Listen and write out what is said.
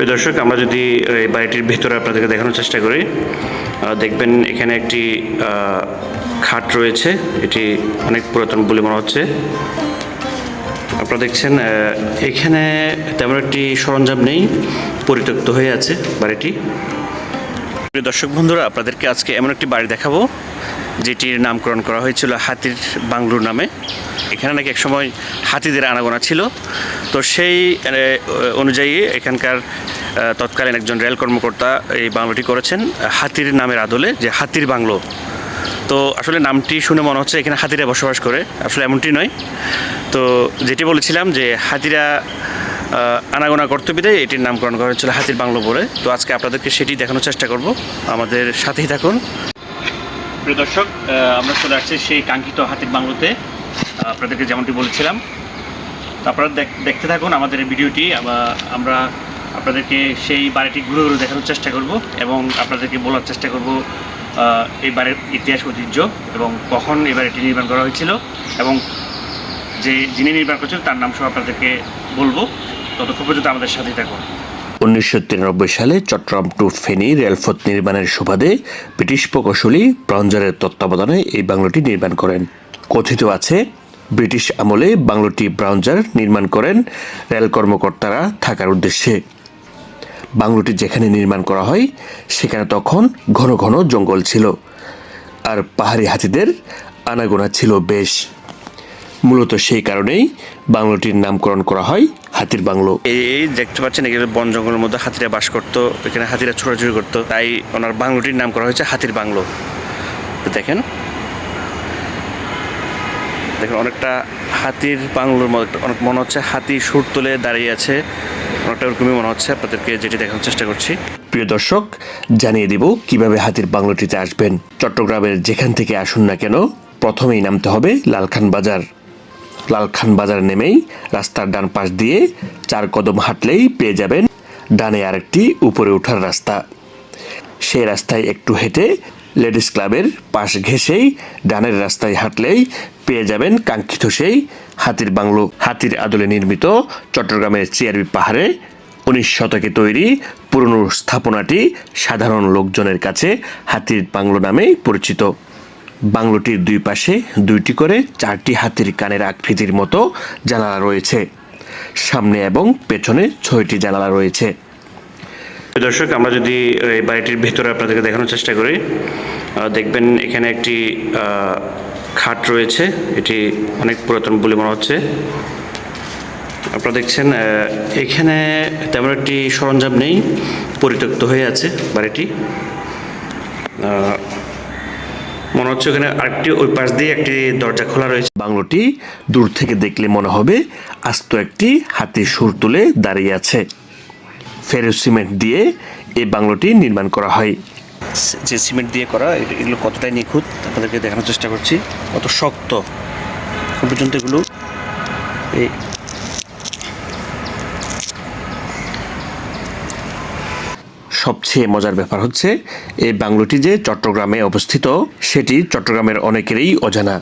প্রিয় দর্শক, আমরা যদি, এই বাড়িটির ভেতরে আপনাদেরকে দেখানোর চেষ্টা করি দেখবেন এখানে একটি খাট রয়েছে। এটি অনেক পুরাতন বলে মনে হচ্ছে। আপনারা দেখছেন এখানে তেমন একটি সরঞ্জাম নেই, পরিত্যক্ত হয়ে আছে বাড়িটি। প্রিয় দর্শক বন্ধুরা, আপনাদেরকে আজকে এমন একটি বাড়ি দেখাবো, যেটির নামকরণ করা হয়েছিল হাতির বাংলুর নামে। এখানে নাকি একসময় হাতিদের আনাগোনা ছিল। তো সেই অনুযায়ী এখানকার তৎকালীন একজন রেল কর্মকর্তা এই বাংলোটি করেছেন, হাতির নামের আদলে, যে হাতির বাংলো। তো আসলে নামটি শুনে মনে হচ্ছে এখানে হাতিরা বসবাস করে, আসলে এমনটি নয়। তো যেটি বলেছিলাম যে হাতিরা আনাগোনা করতে বিদায় এটির নামকরণ করা হয়েছিল হাতির বাংলো বলে। তো আজকে আপনাদেরকে সেটি দেখানোর চেষ্টা করব। আমাদের সাথেই থাকুন। প্রিয় দর্শক আমরা চলে আসছি সেই কাঙ্ক্ষিত হাতির বাংলোতে। আপনাদেরকে যেমনটি বলেছিলাম আপনারা দেখ- দেখতে থাকুন আমাদের ভিডিওটি। আমরা আপনাদেরকে সেই বাড়িটি ঘুরে ঘুরে দেখানোর চেষ্টা করব এবং আপনাদেরকে বলার চেষ্টা করব এই বাড়ির ইতিহাস ঐতিহ্য এবং কখন এই বাড়িটি নির্মাণ করা হয়েছিল এবং যে যিনি নির্মাণ করেছেন তার নাম সহ আপনাদেরকে বলব। ততক্ষণ পর্যন্ত আমাদের সাথেই থাকুন। উনিশশো তিরানব্বই সালে চট্টগ্রাম টু ফেনী রেলপথ নির্মাণের সুবাদে ব্রিটিশ প্রকৌশলী ব্রাউঞ্জারের তত্ত্বাবধানে এই বাংলোটি নির্মাণ করেন। কথিত আছে, ব্রিটিশ আমলে বাংলোটি ব্রাউঞ্জার নির্মাণ করেন রেল কর্মকর্তারা থাকার উদ্দেশ্যে। বাংলোটি যেখানে নির্মাণ করা হয়, সেখানে তখন ঘন ঘন জঙ্গল ছিল। আর পাহাড়ি হাতিদের আনাগোনা ছিল বেশ। মূলত সেই কারণেই বাংলোটির নামকরণ করা হয় হাতির বাংলো। এই দেখতে পাচ্ছেন, এখানে বন জঙ্গলের মধ্যে হাতিরা বাস করতো, এখানে হাতিরা ছোটাছুটি করতো। তাই ওনার বাংলোটির নাম করা হয়েছে হাতির বাংলো। দেখেন দেখেন অনেকটা হাতির বাংলোর মতো, অনেক মনে হচ্ছে হাতি সুর তুলে দাঁড়িয়ে আছে। অনেকটা ওরকমই মনে হচ্ছে। আপনাদেরকে যেটি দেখানোর চেষ্টা করছি। প্রিয় দর্শক, জানিয়ে দিব, কীভাবে হাতির বাংলোটিতে আসবেন? চট্টগ্রামের যেখান থেকে আসুন না কেন, প্রথমেই নামতে হবে লালখান বাজার। লালখান বাজার নেমেই রাস্তার ডান পাশ দিয়ে চার কদম হাঁটলেই পেয়ে যাবেন ডানে আরেকটি উপরে ওঠার রাস্তা। সেই রাস্তায় একটু হেঁটে লেডিস ক্লাবের পাশ ঘেঁষেই, ডানের রাস্তায় হাঁটলেই পেয়ে যাবেন কাঙ্ক্ষিত সেই হাতির বাংলো। হাতির আদলে নির্মিত চট্টগ্রামের চিয়ারবি পাহাড়ে উনিশ শতকে তৈরি পুরনো স্থাপনাটি সাধারণ লোকজনের কাছে হাতির বাংলো নামেই পরিচিত। বাংলোটির দুই পাশে দুইটি করে চারটি হাতির কানের আকৃতির মতো জানালা রয়েছে। সামনে এবং পেছনে ছয়টি জানালা রয়েছে। প্রিয় দর্শক, আমরা যদি এই বাড়িটির ভেতরে আপনাদেরকে দেখানোর চেষ্টা করি দেখবেন এখানে একটি খাট রয়েছে। এটি অনেক পুরাতন বলে মনে হচ্ছে। আপনারা দেখছেন এখানে তেমন একটি সরঞ্জাম নেই, পরিত্যক্ত হয়ে আছে বাড়িটি। মনে হচ্ছে ওখানে আরেকটি ওই পাশ দিয়ে একটি দরজা খোলা রয়েছে। বাংলোটি দূর থেকে দেখলে মনে হবে আস্ত একটি হাতির সুর তুলে দাঁড়িয়ে আছে। ফেরো সিমেন্ট দিয়ে এই বাংলোটি নির্মাণ করা হয়। যে সিমেন্ট দিয়ে করা এগুলো কতটাই নিখুঁত আপনাদেরকে দেখানোর চেষ্টা করছি। কত শক্ত পর্যন্ত এগুলো এই সবচেয়ে মজার ব্যাপার হচ্ছে এই বাংলোটি যে চট্টগ্রামে অবস্থিত সেটি চট্টগ্রামের অনেকেরই অজানা।